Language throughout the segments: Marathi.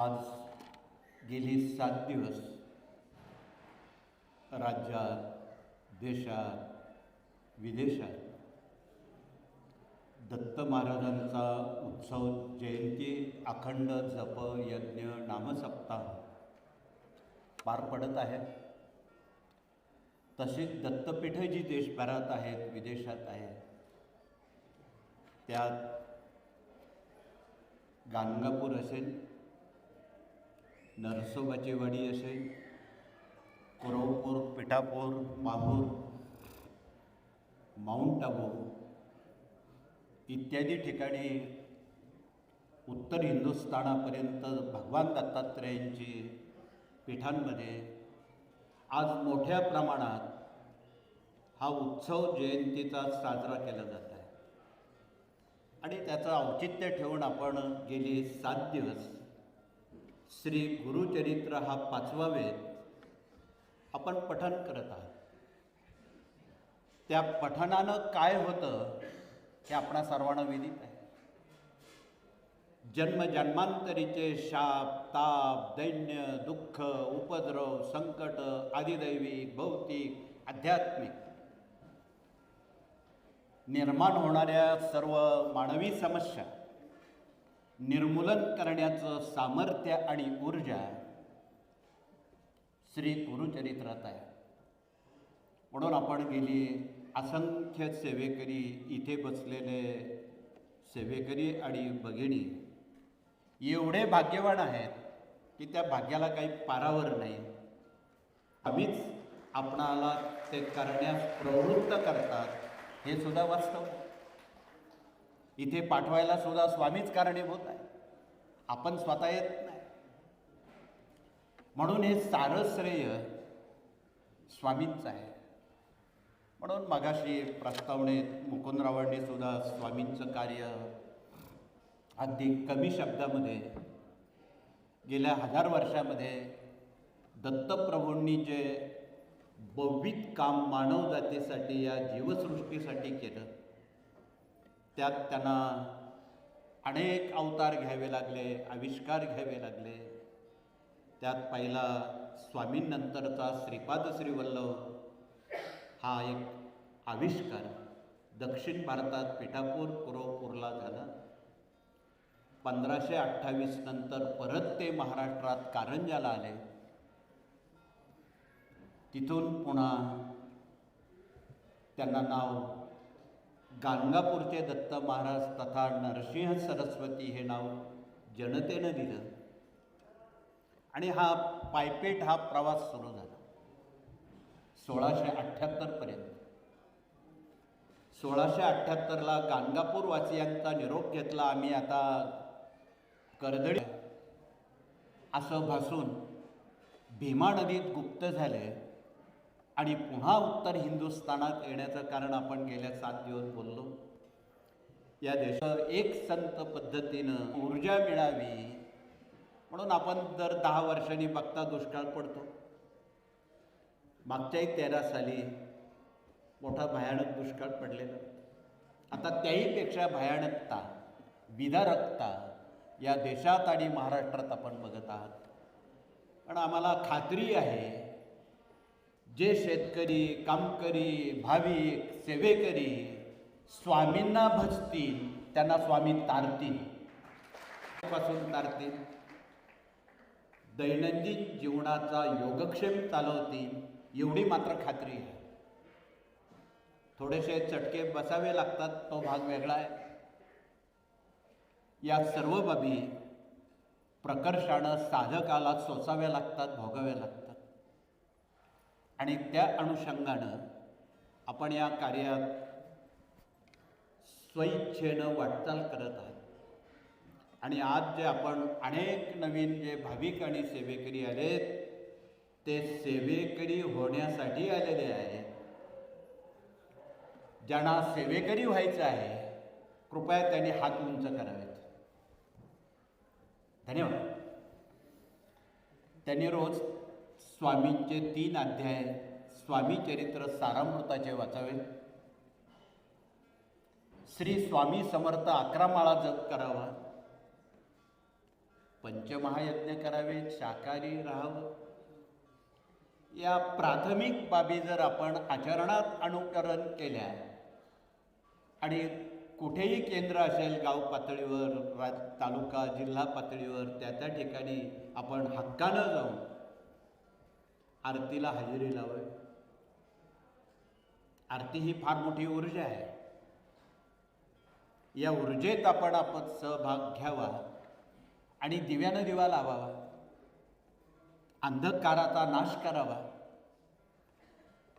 आज गेली सात दिवस राज्यात देशात विदेशात दत्त महाराजांचा उत्सव जयंती अखंड जप यज्ञ नामसप्ताह पार पडत आहे तसेच दत्तपीठं जी देशभरात आहेत विदेशात आहेत त्यात गाणगापूर असेल नरसोबाची वाडी असेल कुरवपूर पिठापूर माहूर माऊंट आबू इत्यादी ठिकाणी उत्तर हिंदुस्थानापर्यंत भगवान दत्तात्रेयांची पीठांमध्ये आज मोठ्या प्रमाणात हा उत्सव जयंतीचा साजरा केला जात आहे. आणि त्याचं औचित्य ठेवून आपण गेली सात दिवस श्री गुरुचरित्र हा पाचवा वेद आपण पठन करत आहात. त्या पठनानं काय होतं हे आपणा सर्वांना विदित आहे. जन्म जन्मांतरीचे शाप ताप दैन्य दुःख उपद्रव संकट आदिदैविक भौतिक आध्यात्मिक निर्माण होणाऱ्या सर्व मानवी समस्या निर्मूलन करण्याचं सामर्थ्य आणि ऊर्जा श्री गुरुचरित्रात आहे. म्हणून आपण गेली असंख्य सेवेकरी इथे बसलेले सेवेकरी आणि भगिनी एवढे भाग्यवान आहेत की त्या भाग्याला काही पारावर नाही. आम्हीच आपणाला ते करण्यास प्रवृत्त करतात हे सुद्धा वास्तव. इथे पाठवायला सुद्धा स्वामीच कारणीभूत आहे. आपण स्वतः येत नाही. म्हणून हे सारं श्रेय स्वामींचं आहे. म्हणून मगाशी प्रस्तावनेत मुकुंदरावांनी सुद्धा स्वामींचं कार्य अगदी कमी शब्दामध्ये गेल्या हजार वर्षामध्ये दत्तप्रभूंनी जे बौद्धिक काम मानव जातीसाठी या जीवसृष्टीसाठी केलं त्यात त्यांना अनेक अवतार घ्यावे लागले आविष्कार घ्यावे लागले. त्यात पहिला स्वामींनंतरचा श्रीपाद श्रीवल्लभ हा एक आविष्कार दक्षिण भारतात पिठापूर पुरवपूरला झाला. पंधराशे अठ्ठावीस नंतर परत ते महाराष्ट्रात कारंजाला आले. तिथून पुन्हा त्यांना नाव गाणगापूरचे दत्त महाराज तथा नरसिंह सरस्वती हे नाव जनतेनं दिलं. आणि हा पायपेट हा प्रवास सुरू झाला. सोळाशे अठ्ठ्याहत्तरपर्यंत सोळाशे अठ्ठ्याहत्तरला गाणगापूर वासियांचा निरोप घेतला. आम्ही आता कर्दळी असं भासून भीमा नदीत गुप्त झाले. आणि पुन्हा उत्तर हिंदुस्थानात येण्याचं कारण आपण गेल्या सात दिवस बोललो. या देशात एक संत पद्धतीनं ऊर्जा मिळावी म्हणून आपण दर दहा वर्षांनी बघता दुष्काळ पडतो. मागच्याही तेरा साली मोठा भयानक दुष्काळ पडलेला. आता त्याहीपेक्षा भयानकता विदारकता या देशात आणि महाराष्ट्रात आपण बघत आहात. पण आम्हाला खात्री आहे जे शेतकरी कामकरी भाविक सेवेकरी स्वामींना भजतील त्यांना स्वामी तारतील. पासून तारतील. दैनंदिन जीवनाचा योगक्षेम चालवतील एवढी मात्र खात्री आहे. थोडेसे चटके बसावे लागतात तो भाग वेगळा आहे. या सर्व बाबी प्रकर्षानं साधकाला सोसाव्या लागतात भोगाव्या लागतात. आणि त्या अनुषंगानं आपण या कार्यात स्वइच्छेनं वाटचाल करत आहात. आणि आज जे आपण अनेक नवीन जे भाविक आणि सेवेकरी आलेत ते सेवेकरी होण्यासाठी आलेले आहेत. ज्यांना सेवेकरी व्हायचं आहे कृपया त्यांनी हात उंच करावेत. धन्यवाद. त्यांनी रोज स्वामींचे तीन अध्याय स्वामी चरित्र सारामृताचे वाचावे. श्री स्वामी समर्थ अकरा माळा जप करावा. पंचमहायज्ञ करावे शाकाहारी राहावं. या प्राथमिक बाबी जर आपण आचरणात अनुकरण केल्या आणि कुठेही केंद्र असेल गाव पातळीवर राज तालुका जिल्हा पातळीवर त्या त्या ठिकाणी आपण हक्कानं जाऊन आरतीला हजेरी लावावी आरती ही फार मोठी ऊर्जा आहे. या ऊर्जेत आपण आपण सहभाग घ्यावा आणि दिव्यानं दिवा लावावा. अंधकाराचा नाश करावा.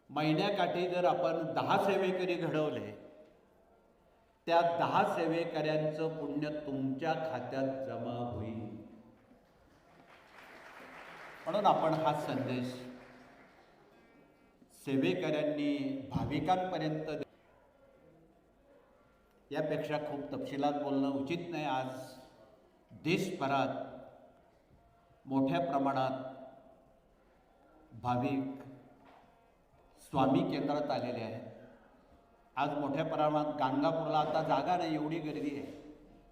महिन्याकाठी जर आपण दहा सेवेकरी घडवले त्या दहा सेवेकऱ्यांचं पुण्य तुमच्या खात्यात जमा होईल. म्हणून आपण हा संदेश सेवेकऱ्यांनी भाविकांपर्यंत यापेक्षा खूप तपशिलात बोलणं उचित नाही. आज देशभरात मोठ्या प्रमाणात भाविक स्वामी केंद्रात आलेले आहेत. आज मोठ्या प्रमाणात गाणगापूरला आता जागा नाही एवढी गर्दी आहे.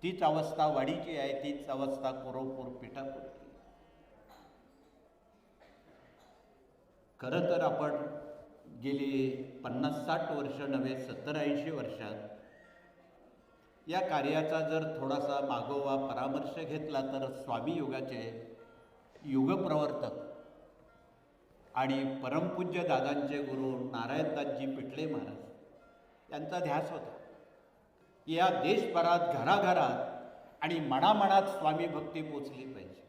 तीच अवस्था वाडीची आहे तीच अवस्था कोरोपूर पिठापूरची खरं तर आपण गेली पन्नास साठ वर्ष नव्हे सत्तर ऐंशी वर्षात. या कार्याचा जर थोडासा मागोवा परामर्श घेतला तर स्वामी युगाचे युगप्रवर्तक आणि परमपूज्य दादांचे गुरु नारायणदासजी पिठले महाराज यांचा ध्यास होता. या देशभरात घराघरात आणि मनामनात स्वामी भक्ती पोचली पाहिजे.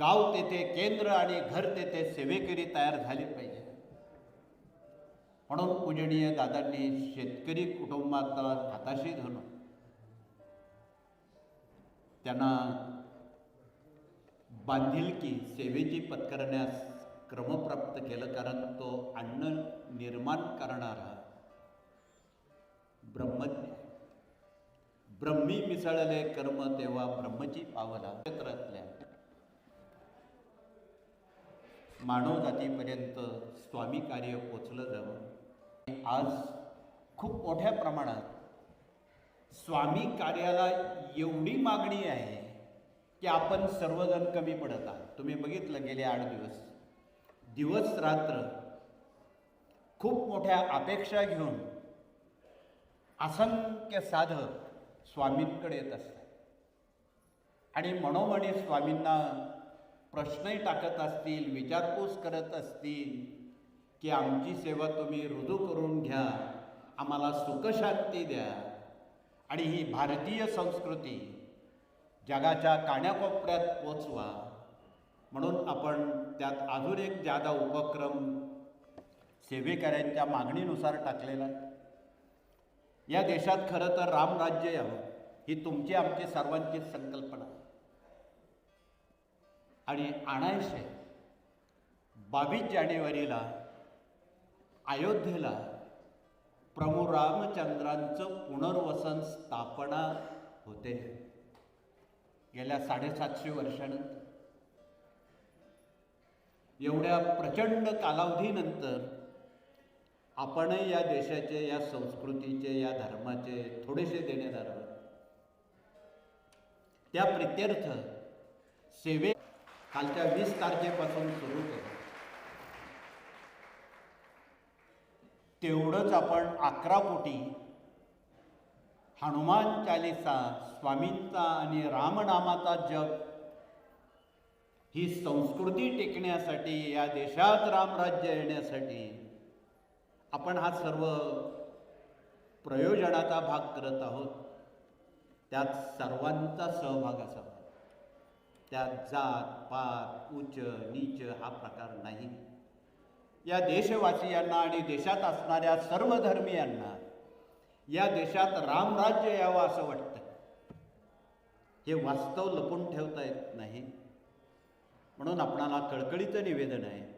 गाव तेथे केंद्र आणि घर तेथे सेवेकरी तयार झाली पाहिजे. म्हणून पूजनीय दादांनी शेतकरी कुटुंबाचा हाताशी धरून त्यांना बांधिलकी सेवेची पत्करण्यास क्रमप्राप्त केलं कारण तो अन्न निर्माण करणारा ब्रह्मज्ञ ब्रह्मी मिसळले कर्म तेव्हा ब्रह्मची पावला क्षेत्रातल्या मानव जातीपर्यंत स्वामी कार्य पोचलं जावं. आज खूप मोठ्या प्रमाणात स्वामी कार्याला एवढी मागणी आहे की आपण सर्वजण कमी पडत आहात. तुम्ही बघितलं गेले आठ दिवस. दिवस रात्र खूप मोठ्या अपेक्षा घेऊन असंख्य साधक स्वामींकडे येत असतात. आणि मनोमनी स्वामींना प्रश्नही टाकत असतील विचारपूस करत असतील की आमची सेवा तुम्ही रुजू करून घ्या. आम्हाला सुखशांती द्या. आणि ही भारतीय संस्कृती जगाच्या काण्याकोपऱ्यात पोचवा. म्हणून आपण त्यात अजून एक जादा उपक्रम सेवेकऱ्यांच्या मागणीनुसार टाकलेला आहे. या देशात खरं तर रामराज्य यावं ही तुमची आमची सर्वांची संकल्पना. आणि आणायचे बावीस जानेवारीला अयोध्येला प्रभू रामचंद्रांचं पुनर्वसन स्थापना होते. गेल्या साडेसातशे वर्षानंतर. एवढ्या प्रचंड कालावधीनंतर आपणही या देशाचे या संस्कृतीचे या धर्माचे थोडेसे देणेदार आहोत. त्या प्रित्यर्थ सेवे कालच्या वीस तारखेपासून सुरू केलं. तेवढंच आपण अकरा कोटी हनुमान चालिसा स्वामींचा आणि रामनामाचा जप ही संस्कृती टिकण्यासाठी या देशात रामराज्य येण्यासाठी आपण हा सर्व प्रयोजनाचा भाग करत आहोत. त्यात सर्वांचा सहभाग असावा. त्यात जात पात उच्च नीच हा प्रकार नाही. या देशवासियांना आणि देशात असणाऱ्या सर्व धर्मियांना या देशात रामराज्य यावं असं वाटतं हे वास्तव लपून ठेवता येत नाही. म्हणून आपणाला कळकळीचं निवेदन आहे.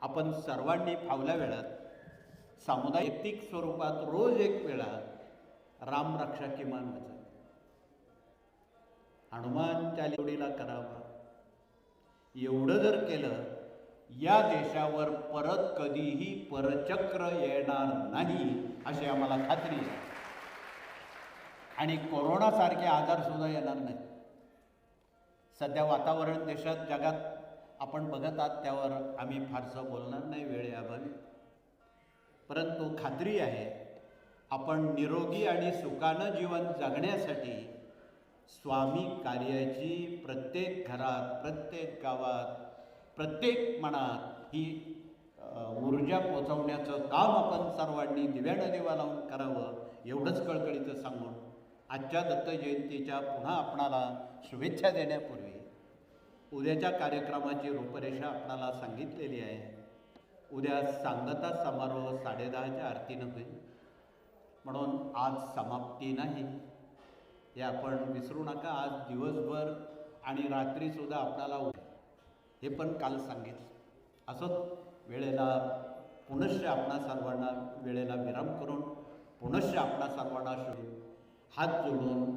आपण सर्वांनी फावल्या वेळात सामुदायिक स्वरूपात रोज एक वेळा रामरक्षा किमान वाचा. हनुमान चालिवडीला करावा. एवढं जर केलं या देशावर परत कधीही परचक्र येणार नाही अशी आम्हाला खात्री आहे. आणि कोरोनासारखे आजारसुद्धा येणार नाही सध्या वातावरण देशात जगात आपण बघत आहात त्यावर आम्ही फारसं बोलणार नाही वेळेअभावी परंतु खात्री आहे आपण निरोगी आणि सुखानं जीवन जगण्यासाठी स्वामी कार्याची प्रत्येक घरात प्रत्येक गावात प्रत्येक मनात ही ऊर्जा पोचवण्याचं काम आपण सर्वांनी दिव्यानं देवा लावून करावं एवढंच कळकळीचं सांगून आजच्या दत्त जयंतीच्या पुन्हा आपणाला शुभेच्छा देण्यापूर्वी उद्याच्या कार्यक्रमाची रूपरेषा आपणाला सांगितलेली आहे. उद्या सांगता समारोह साडेदहाच्या आरतीनं होईल. म्हणून आज समाप्ती नाही. हे आपण विसरू नका. आज दिवसभर आणि रात्रीसुद्धा आपणाला उद्या हे पण काल सांगितलं. असंच वेळेला पुनश्च आपणा सर्वांना वेळेला विराम करून पुनश्च आपणा सर्वांना शोधून हात जोडून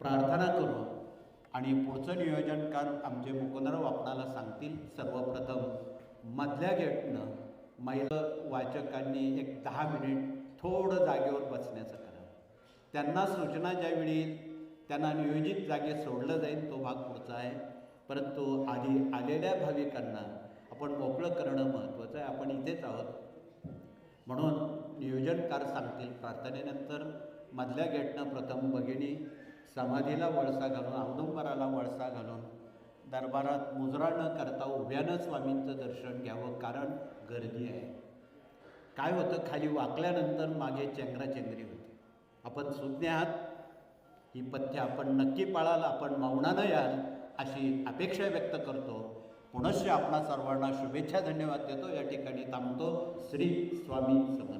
प्रार्थना करून आणि पुढचं नियोजनकार आमचे मुकुंदराव आपणाला सांगतील. सर्वप्रथम मधल्या गेटनं महिला वाचकांनी एक दहा मिनिट थोडं जागेवर बसण्याचं करावं. त्यांना सूचना ज्यावेळी त्यांना नियोजित जागे सोडलं जाईल तो भाग पुढचा आहे. परंतु आधी आलेल्या भाविकांना आपण मोकळं करणं महत्त्वाचं आहे. आपण इथेच आहोत. म्हणून नियोजनकार सांगतील प्रार्थनेनंतर मधल्या गेटनं प्रथम भगिनी समाधीला वळसा घालून औदुंबराला वळसा घालून दरबारात मुजरा न करता उभ्यानं स्वामींचं दर्शन घ्यावं कारण गर्दी आहे. काय होतं? खाली वाकल्यानंतर मागे चेंगराचेंगरी होती. आपण सुज्ञ आहात. ही पथ्य आपण नक्की पाळाल आपण मौनानं याल. अशी अपेक्षा व्यक्त करतो. पुनश्च आपणा सर्वांना शुभेच्छा धन्यवाद देतो. या ठिकाणी थांबतो. श्री स्वामी समर्थ.